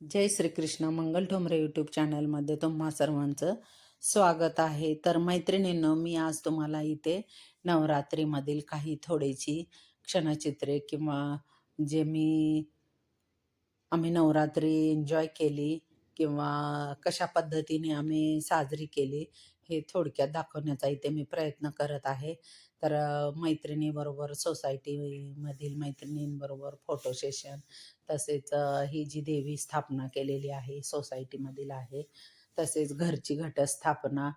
जय Shrikrishna Mangal Thombare YouTube चॅनलमध्ये तुम्हा सर्वांचं स्वागत आहे. तर मैत्रिणींनो मी आज तुम्हाला इथे नवरात्रीमधील काही थोडीशी क्षणचित्रे किंवा जे मी आम्ही नवरात्री एन्जॉय केली किंवा कशा पद्धतीने आम्ही साजरी केली हे थोडक्यात दाखवण्याचा इथे मी प्रयत्न करत आहे. तर मैत्रिणीबरोबर सोसायटीमधील मैत्रिणींबरोबर फोटो सेशन तसेच ही जी देवी स्थापना केलेली आहे सोसायटीमधील आहे तसेच घरची घटस्थापना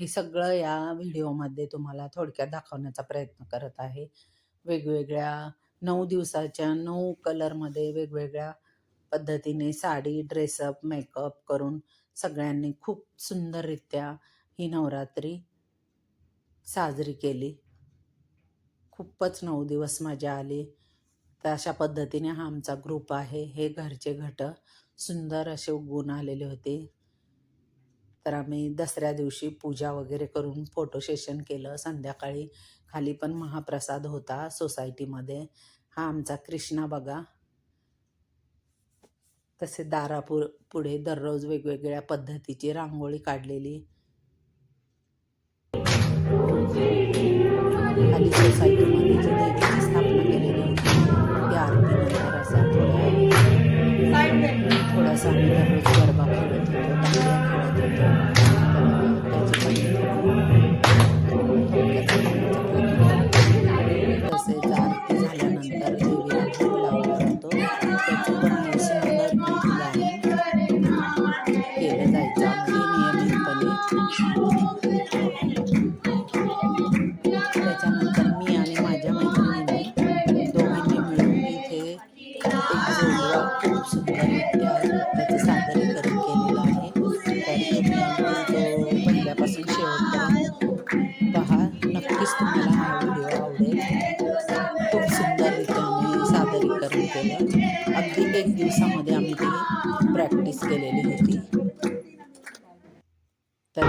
हे सगळं या व्हिडिओमध्ये तुम्हाला थोडक्यात दाखवण्याचा प्रयत्न करत आहे. वेगवेगळ्या नऊ दिवसाच्या नऊ कलरमध्ये वेगवेगळ्या पद्धतीने साडी ड्रेसअप मेकअप करून सगळ्यांनी खूप सुंदररित्या ही नवरात्री साजरी केली. खूपच नऊ दिवस मजा आली. तर अशा पद्धतीने हा आमचा ग्रुप आहे. हे घरचे घट सुंदर असे उगवून आलेले होते. तर आम्ही दसऱ्या दिवशी पूजा वगैरे करून फोटो सेशन केलं. संध्याकाळी खाली पण महाप्रसाद होता सोसायटीमध्ये हा आमचा कृष्णा बघा. तसे दारापूर पुढे दररोज वेगवेगळ्या पद्धतीची रांगोळी काढलेली. खाली सोसायटीमध्ये जी देवीची स्थापना केलेली होती ती आरतीनंतर असा थोड्या थोडासा आम्ही दररोज गरबा खेळत होतो दांडिया खेळत खूप सुंदररित्या त्याचं सादरीकरण केलेलं आहे. तर तुम्ही पहिल्यापासून शेवटपर्यंत पहा. नक्कीच तुम्हाला हा व्हिडिओ आवडेल. खूप सुंदररित्या आम्ही सादरीकरण केलं. अगदी एक दिवसामध्ये आम्ही ती प्रॅक्टिस केलेली होती. तर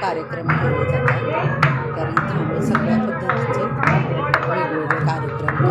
कार्यक्रम केले जातात. कारण इथे आम्ही सगळ्या पद्धतीचे वेगवेगळे कार्यक्रम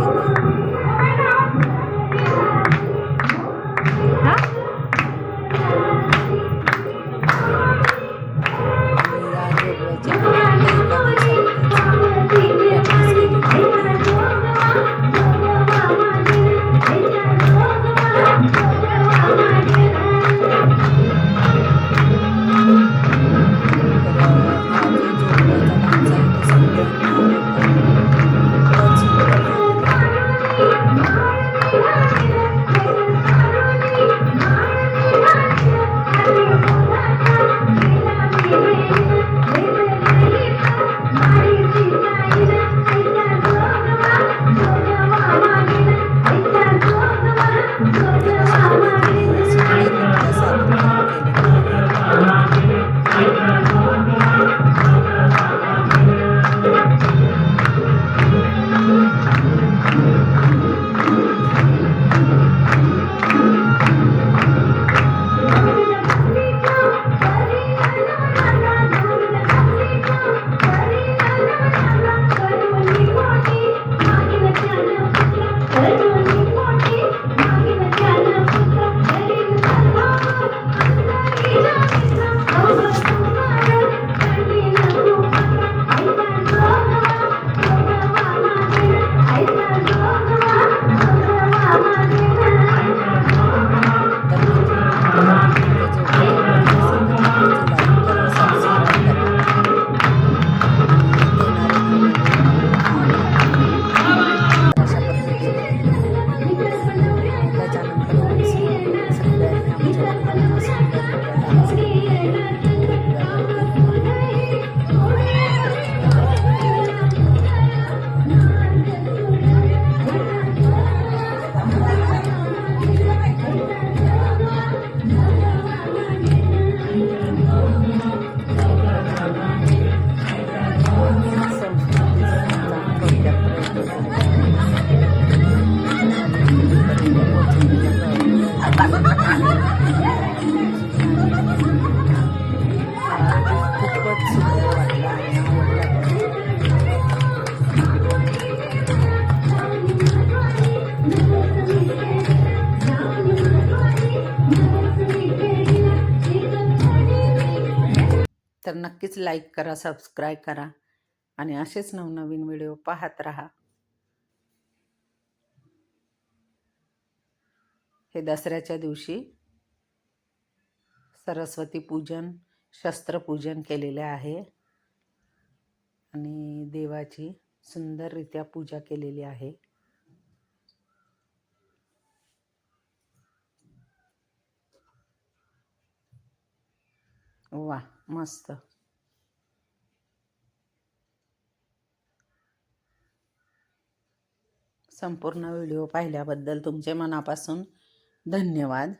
तर नक्कीच लाईक करा सबस्क्राईब करा आणि असेच नवनवीन व्हिडिओ पाहत राहा. हे दसऱ्याच्या दिवशी सरस्वती पूजन शस्त्रपूजन केलेले आहे आणि देवाची सुंदररित्या पूजा केलेली आहे. वा मस्त. संपूर्ण व्हिडिओ पाहिल्याबद्दल तुमचे मनापासून धन्यवाद.